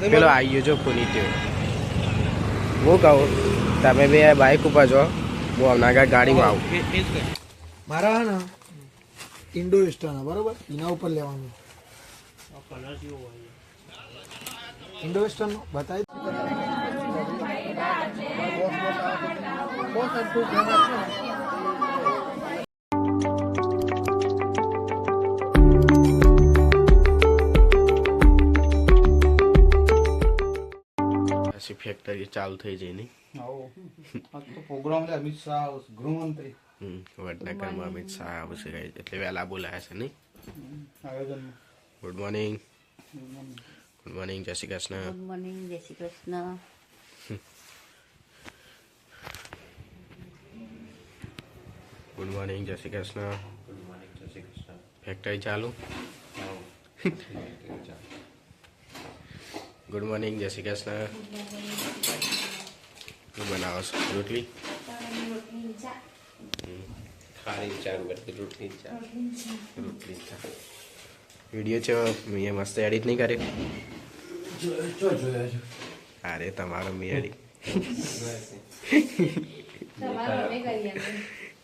પેલો આવી ગયો જો પુની ત્યો હું કહું તમે બે બાઇક ઉપર છો હું નાગા ગાડીમાં આવું. મારા હે ને ઇન્ડો વેસ્ટર્ન બરોબર? એના ઉપર લેવાનું. ઇન્ડો વેસ્ટર્ન બતાવી પછી ફેક્ટરી ચાલુ થઈ જઈ નહીં. પ્રોગ્રામ અમિત શાહ ગૃહમંત્રી. વડનગરમાં અમિત શાહ આવશે એટલે વહેલા બોલાયા છે નહીં. આયોજન ગુડ મોર્નિંગ ગુડ મોર્નિંગ જય શ્રી કૃષ્ણ. ગુડ મોર્નિંગ જય Shri Krishna. Good morning Jai Shri Krishna. Factory ચાલુ. ગુડ મોર્નિંગ જય શ્રી કૃષ્ણ શું બનાવો છો? રોટલી. ખારી ચા બધી રોટલી ચા રોટલી ચા વીડિયો છે? મેં મસ્ત એડિટ નહીં કર્યો? અરે તમારો મેં એડિટ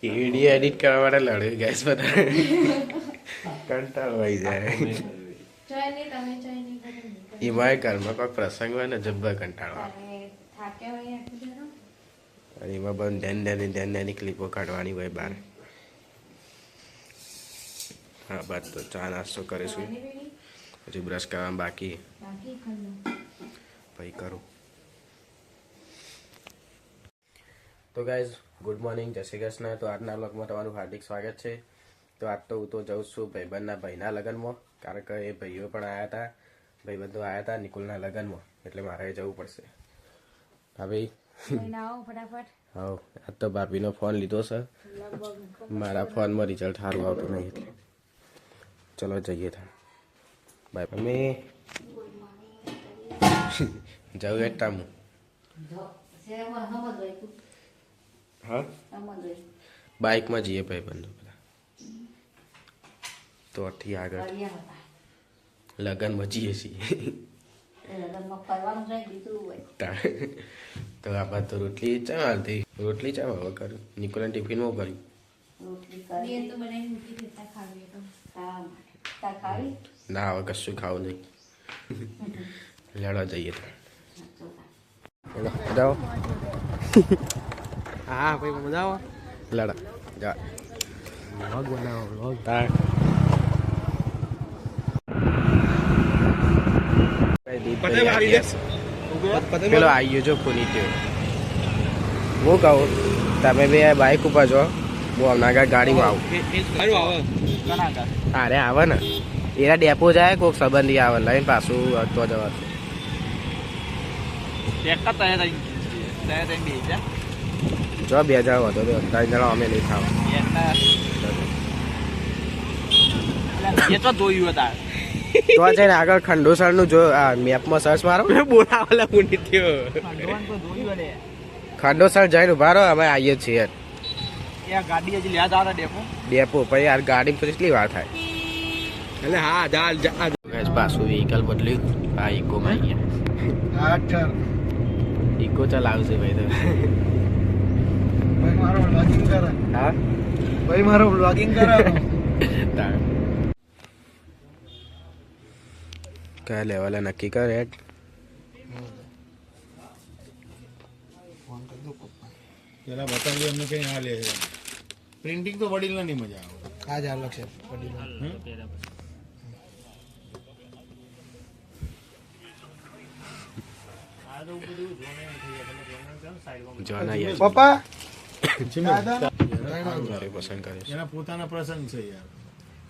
એ વીડિયો એડિટ કરવા માટે લડ્યું ગેસ બધા. કંટાળો આવી જાય. એમાં ઘરમાં કોઈ પ્રસંગ હોય ને જબ્બર કંટાળો અને એમાં બધું ધ્યાન ધ્યાન ધ્યાન ધ્યાન ક્લિપો કાઢવાની હોય બહાર. હા બસ તો ચા નાસ્તો કરીશું. પછી બ્રશ કરવાનું બાકી. પછી કરું. તો ગાઈઝ ગુડ મોર્નિંગ જય શ્રી કૃષ્ણ. તો આજના બ્લોગમાં તમારું હાર્દિક સ્વાગત છે. તો આજ તો હું તો જઉં છું ભાઈબંધના ભાઈના લગ્નમાં. કારણ કે એ ભાઈઓ પણ આવ્યા હતા. ભાઈબંધો આવ્યા હતા નિકુલના લગ્નમાં એટલે મારે જવું પડશે. હા ભાઈ. ફટાફટ. હા આજ તો ભાભીનો ફોન લીધો છે. મારા ફોનમાં રિઝલ્ટ સારું આવતું નહીં એટલે. ચલો જઈએ ત્યાં બાય અમે જવું એક હું હા? બાઇકમાં જઈએ ભાઈ બંધુ બધા. તો અઠી આગળ. લગનમાં જઈએ છીએ તો આ બાદ તો રોટલી ચા હાલતી રોટલી ચા હવે કર્યું નિકોલન ટિફિનમાં કર્યું ના હવે કશું ખાવું નહીં. લેડવા જઈએ તો. જાઓ. હા ભાઈ મજા આવો લડા જા. વ્લોગ બનાવો વ્લોગ તાર પેલો આવ્યો છો જો ગયો હું કહું તમે બે બાઇક ઉપર છો હું હમણાં આગળ ગાડીમાં આવું અરે આવે ને એના ડેપો જાય કોઈક સંબંધી આવે લઈને પાછું તો જવાનું જો બે હજાર વધો તો ત્રણ જણા અમે નહીં ખાવા તો છે ને આગળ ખંડોસરનું જો આ મેપમાં સર્ચ મારો. બોલાવેલા પુની થયો. ખંડોસર જઈને ઊભા રહો અમે આવીએ છીએ. ડેપો? પછી યાર ગાડી કેટલી વાર થાય? એટલે હા જા જા ગેસ પાછું વ્હીકલ બદલ્યું. આ ઇકોમાં અહીંયા ઇકો ચલાવશે ભાઈ તો. ભાઈ મારો વ્લોગિંગ કરે હા? ભાઈ મારો બ્લોગિંગ કરે તાર કયા લેવલે નક્કી કર હેડ પેલા બતાવ્યું એમને કઈ લે પ્રિન્ટિંગ તો વડીલ નહીં મજા આવે આ જ અલગ છે વડીલો. પપ્પા પસંદ કરે એના પોતાના પ્રસંગ છે યાર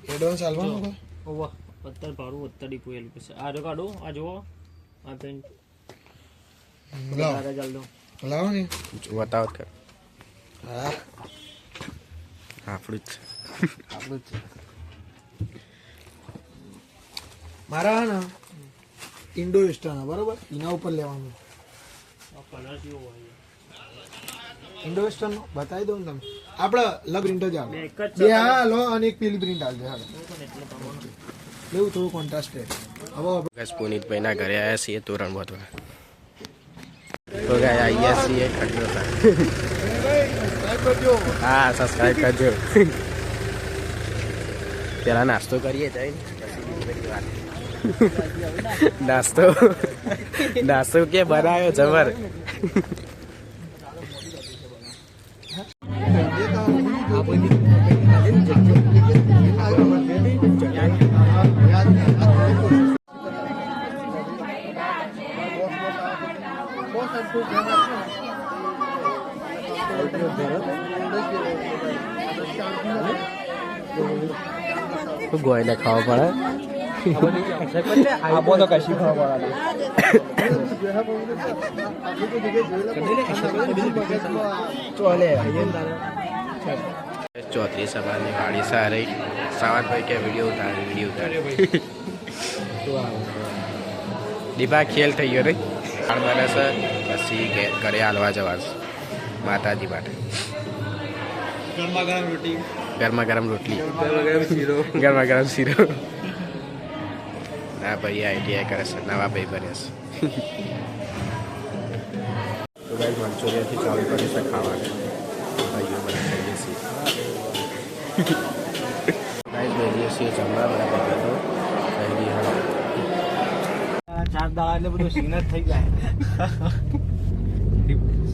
એડવાન્સ આલવાનું ઓવા અત્યારે ભાડું અત્યારે કોયેલું પછી આ જો કાઢો આ જુઓ. આ પેન્ટ લાવો. ને. બતાવત કર હા. આપણું જ છે. આપણું જ છે. મારા હે ને ઇન્ડો વેસ્ટર્ન બરોબર? એના ઉપર લેવાનું. ઇન્ડો વેસ્ટર્ન બતાવી દઉં ને તમે આપણે લગ પ્રિન્ટ જ આવે. બે હા લો અને એક પેલી પ્રિન્ટ આવજે હા એટલે પ્રમાણે એવું થોડું કોન્ટ્રાસ્ટેડ હવે પુનિતભાઈના ઘરે આવ્યા છીએ તોરણ વધવા તો ગાય આવ્યા છીએ ખડલો હા સબસ્ક્રાઈબ કરજો. પેલા નાસ્તો કરીએ બધી વાત. નાસ્તો. નાસ્તો કે બનાવ્યો, જબર? ગોઈને ખાવા પડે. આપો તો કશી ખાવા ચોત્રી સવારની વાડી સારી. સાવંતભાઈ કે વીડિયો ઉતારે વીડિયો ઉતારે. દીપા ખેલ થઈ ગયો રે. બને છે પછી ઘરે હાલવા જવાનું માતાજી માટે. ગરમા ગરમ રોટી. ગરમા ગરમ રોટલી. ગરમા ગરમ શીરો. ના ભાઈ આઈટીઆઈ કરે છે. નવા ભાઈ બને છે. તો ભાઈ મંચુરિયનથી ચાલુ કરી છે ખાવાનું. ભાઈઓ બધા ખાઈએ છીએ. જમવા બધા ભાઈઓ ચાર દાડા એટલે બધું સિગ્નલ થઈ જાય.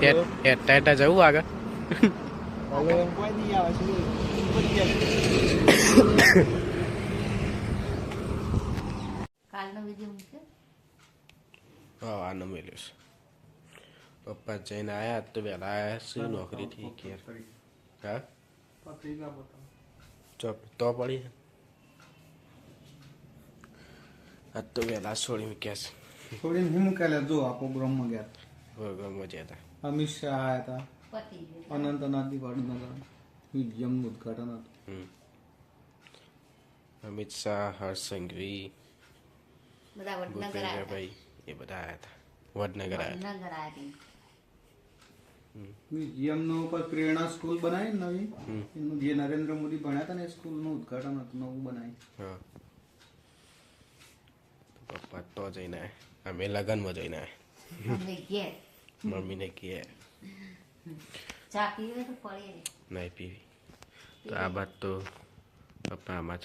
હેઠા જવું આગળ? હા આનો મેલ્યો છે. પપ્પા જઈને આયા તો વહેલા આવ્યા છે નોકરીથી ઘેર? હા? ચોપ તો પડી આજ તો વહેલા છોડી મૂક્યા છે. થોડી નહીં મૂકેલા જો આ પ્રોગ્રામમાં ગયા. હતા અમિત શાહ આવ્યા હતા ગયું અનંતનાથની વડનગર મ્યુઝિયમનું ઉદઘાટન હતું. અમિત શાહ હર્ષ સંઘવી ભૂપેન્દ્રભાઈ એ બધા આવ્યા હતા વડનગર આવ્યા મ્યુઝિયમનો ઉપર પ્રેરણા સ્કૂલ બનાવી નવી. એનું જે નરેન્દ્ર મોદી ભણ્યા હતા ને એ સ્કૂલનું ઉદઘાટન હતું નવું બનાવી. હા. તો પપ્પા તો જઈને અમે લગ્નમાં જઈને અમે અમને ઘેર મમ્મીને કહે. ચા પીવે તો પડી રે નહીં પીવી. તો આ વાત તો પપ્પા આમાં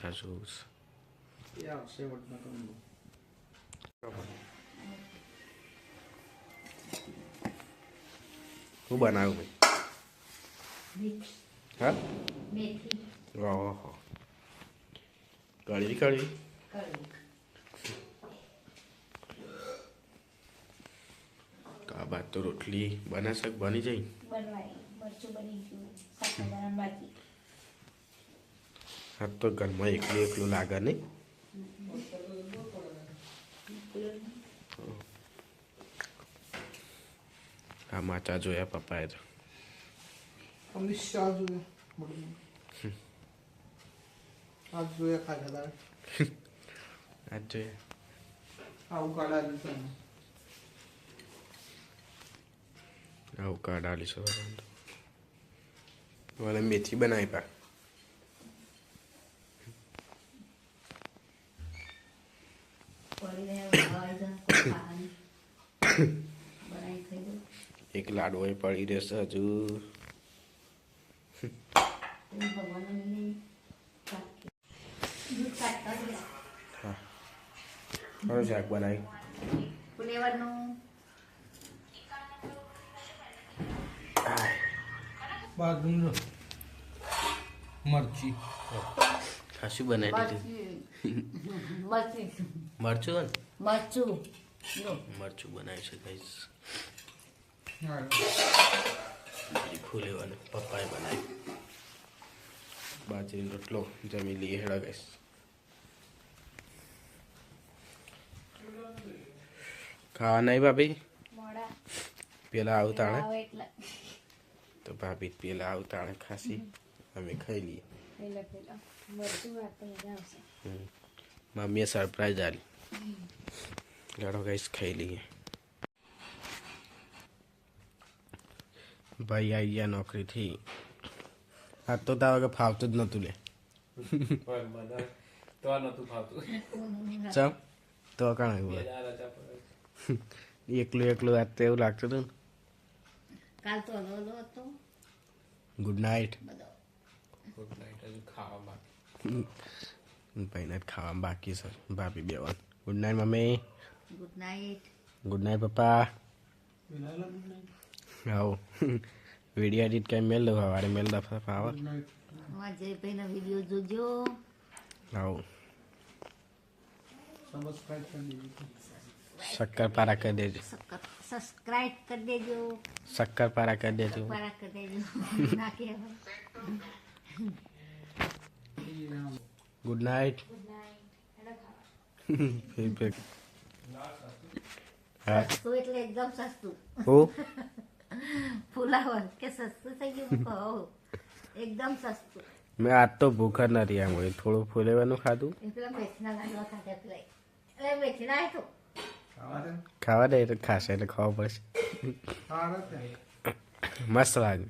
એ આવશે હું બનાવું ભાઈ? હા? ઓહો. કળી કળી કળી તો આ બાદ તો રોટલી બને શક બની બાકી આ તો ઘરમાં એકલું એકલું લાગે નહીં? આ માચા જોયા પપ્પાએ તો. જોયા આજ જોયા આવું કાઢા આવું કાઢાલીસો મને મેથી બનાવી પા એક લાડવો એ પડી રહેશે હજુ મારું શાક બનાવી ફુલેવરનું મરચી. ખાસું બનાવી દીધું. મરચું. મરચું મરચું. બનાવી છે ગાઈસ ફૂલેવાનું પપ્પાએ બનાવી. બાજરીનો રોટલો જમી લઈએ હેડા ગાઈસ ખાવા નહીં ભાભી? પેલા આવતાણે આવે એટલે. તો ભાભી પેલા આવતાણે ખાસી અમે ખાઈ લઈએ. તો મમ્મીએ સરપ્રાઈઝ આલી. લડો ગાઈસ ખાઈ લઈએ. ભાઈ આવી ગયા નોકરીથી. આ તો તારા વગર ફાવતું જ નતું લે. તો આ નતું ખાતું ચમ તો કાણ એકલું એકલું આ તો એવું લાગતું હતું કાલ તો હલો હતો. ગુડ નાઇટ ગુડ નાઇટ હજુ ખાવા બાકી. ભાઈને ખાવા બાકી સર ભાભી બેવાન good night mummy. Good night good night પપ્પા. આવો. વીડિયો એડિટ કઈ મેલ દો સવારે મેલ દો ફાવર જયભાઈનો વીડિયો જોજો. આવો. સબસ્ક્રાઇબ કરી દીધું શક્કર પારા કરી દેજો. સબસ્ક્રાઇબ કરી દેજો. શક્કર પારા કરી દેજો. પારા કરી દેજો. ના ગુડ નાઇટ સસ્તું એટલે એકદમ સસ્તું. હું? ફુલાવર કે સસ્તું થઈ ગયું? કહો એકદમ સસ્તું. મેં આજ તો ભૂખ જ નથી આમ થોડું ફૂલેવાનું ખાધું. એટલે મેથીના લાડવા ખાધા એટલે મેથીના એ તો ખાવા દે. તો ખાશે એટલે ખાવા પડશે. મસ્ત લાગે.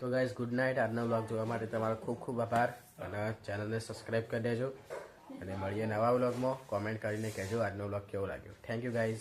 તો ગાઈઝ ગુડ નાઇટ આજનો બ્લોગ જોવા માટે તમારો ખૂબ ખૂબ આભાર. અને ચેનલને સબસ્ક્રાઈબ કરી દેજો. અને મળીએ નવા બ્લોગમાં કોમેન્ટ કરીને કહેજો આજનો બ્લોગ કેવો લાગ્યો. Thank you guys